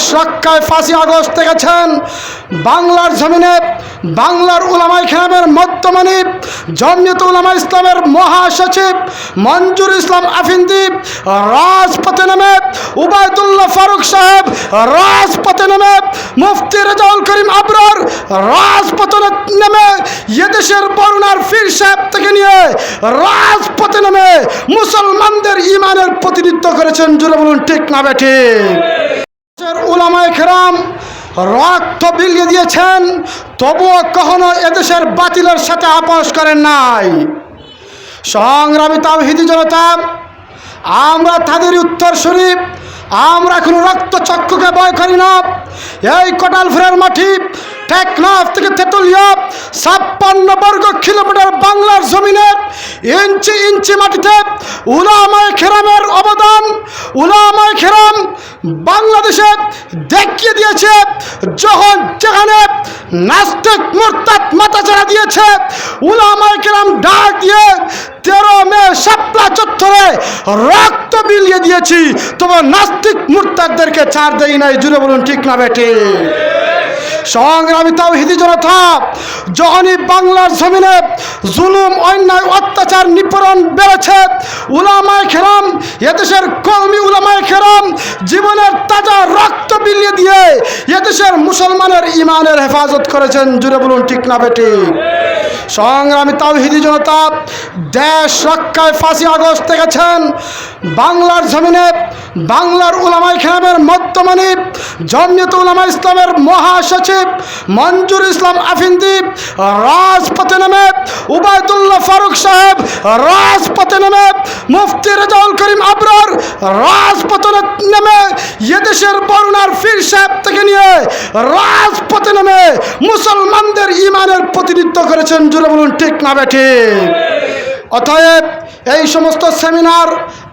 দেশ রক্ষায় ফাঁসি আগস্ট গেছেন বাংলার জমিনে বাংলার উলামাই খেলামের মধ্যমণি জমিয়ত উলামা ইসলামের মহাসচিব মঞ্জুর ইসলাম আফিন্দিব রাজপথে নেমে উবায়দুল্লাহ ফারুক সাহেব, রাজপথে নেমে মুফতি রেজাউল করিম আবরার, রাজপথে নেমে এদেশের বরুণার ফির সাহেব থেকে নিয়ে রাজপথে নেমে মুসলমানদের ইমানের প্রতিনিধিত্ব করেছেন। জুড়ে বলুন, ঠিক না বেঠে খেরাম রক্ত বিলিয়ে দিয়েছেন, তবুও কখনো এদেশের বাতিলের সাথে আপোষ করেন নাই। সংগ্রামী তাওহিদি জনতা, আমরা তাদের উত্তর শরীফ আমরা এখন রক্ত চক্ষুকে ভয় করি না। এই কটালফুরের মাটি, টেকনাফ থেকে তেতুলিয়া, ছাপ্পান্ন বর্গ কিলোমিটার বাংলার জমিনে ইঞ্চি ইঞ্চি মাটিতে উলামায় খেরামের অবদান, উলামায় খেরাম বাংলাদেশে দেখিয়ে দিয়েছে, যখন যেখানে নাস্তিক মোরতাদ মাথাচাড়া দিয়েছে, উলামায় কেরাম ডাক দিয়ে তেরো মে শাপলা চত্বরে রক্ত বিলিয়ে দিয়েছি। তবে নাস্তিক মুরতাদদেরকে ছাড় দেই নাই, জুড়ে বলুন, ঠিক না বেটে সংগ্রামী তাওহিদি জনতা, যখনই বাংলার জমিনে জুলুম, অন্যায়, অত্যাচার, নিপীড়ন বেড়েছে, উলামায় খেরাম এদেশের কর্মী উলামায় খেরাম জীবনের তাজা রক্ত বিলিয়ে দিয়ে এদেশের মুসলমানের ইমানের হেফাজত করেছেন, জুড়ে বলুন, ঠিক না বেটি সংগ্রামী তাওহিদি জনতা দেশ রক্ষায় ফাঁসি আগস্ট গেছেন বাংলার জমিনে বাংলার উলামাই খেলামের মধ্যমণি, জমিয়ত উলামা ইসলামের মহাসচিব মঞ্জুর ইসলাম আফিন্দিপ রাজপথে নামে উবায়দুল্লাহ ফারুক সাহেব রাজপথে নেমে মুফতি রেজাউল করিম আবরার রাজপথে নেমে এদেশের বরুণার ফির সাহেব থেকে নিয়ে রাজপথে নেমে মুসলমানদের ইমানের প্রতিনিধিত্ব করেছেন জুড়ে বলুন, ঠিক না বেঠে অতএব এই সমস্ত সেমিনার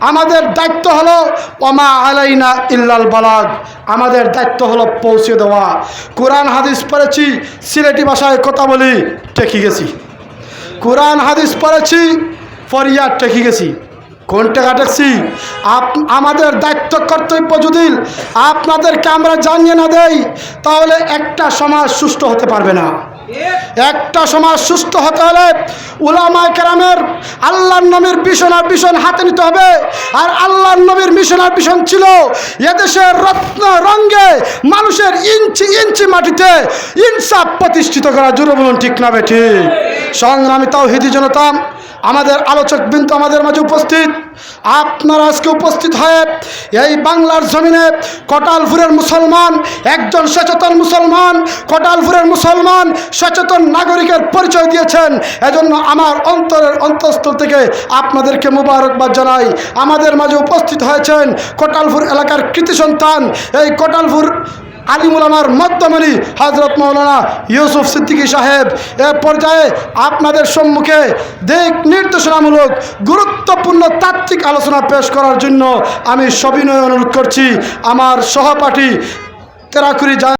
আমাদের দায়িত্ব হলো, ওমা আলাইনা ইল্লাল বালাগ। আমাদের দায়িত্ব হলো পৌঁছে দেওয়া। কোরআন, হাদিস পড়েছি, সিলেটি ভাষায় কথা বলি টেকি গেছি। কোরআন, হাদিস পড়েছি ফরিয়াদ টেকি গেছি। কোন টাকা টেকছি আপ আমাদের দায়িত্ব কর্তব্য যদি আপনাদেরকে আমরা জানিয়ে না দেই তাহলে একটা সমাজ সুস্থ হতে পারবে না। একটা সমাজ সুস্থ হতে হলে উলামায় কেরামের আল্লাহর নবীর ভীষণ আর ভীষণ হাতে নিতে হবে। আর আল্লাহর নবীর মিশন আর ভীষণ ছিল। এদেশের রত্ন, রঙ্গে মানুষের ইঞ্চি ইঞ্চি মাটিতে ইনসাফ প্রতিষ্ঠিত করা জুড়ে বলুন ঠিক না বেঠি সংগ্রামী তাও হিদি জনতা, আমাদের আলোচক বিন্দু আমাদের মাঝে উপস্থিত। আপনারা আজকে উপস্থিত হয়ে এই বাংলার জমিনে কটালপুরের মুসলমান, একজন সচেতন মুসলমান, কটালপুরের মুসলমান সচেতন নাগরিকের পরিচয় দিয়েছেন। এজন্য আমার অন্তরের অন্তঃস্থল থেকে আপনাদেরকে মুবারকবাদ জানাই। আমাদের মাঝে উপস্থিত হয়েছেন কোটালপুর এলাকার কৃতি সন্তান, এই কোটালপুর আলিমুল আমার মধ্যমণি হজরত মৌলানা ইউসুফ সিদ্দিকী সাহেব। এ পর্যায়ে আপনাদের সম্মুখে দিক নির্দেশনামূলক গুরুত্বপূর্ণ তাত্ত্বিক আলোচনা পেশ করার জন্য আমি সবিনয় অনুরোধ করছি। আমার সহপাঠী তেরাকুরি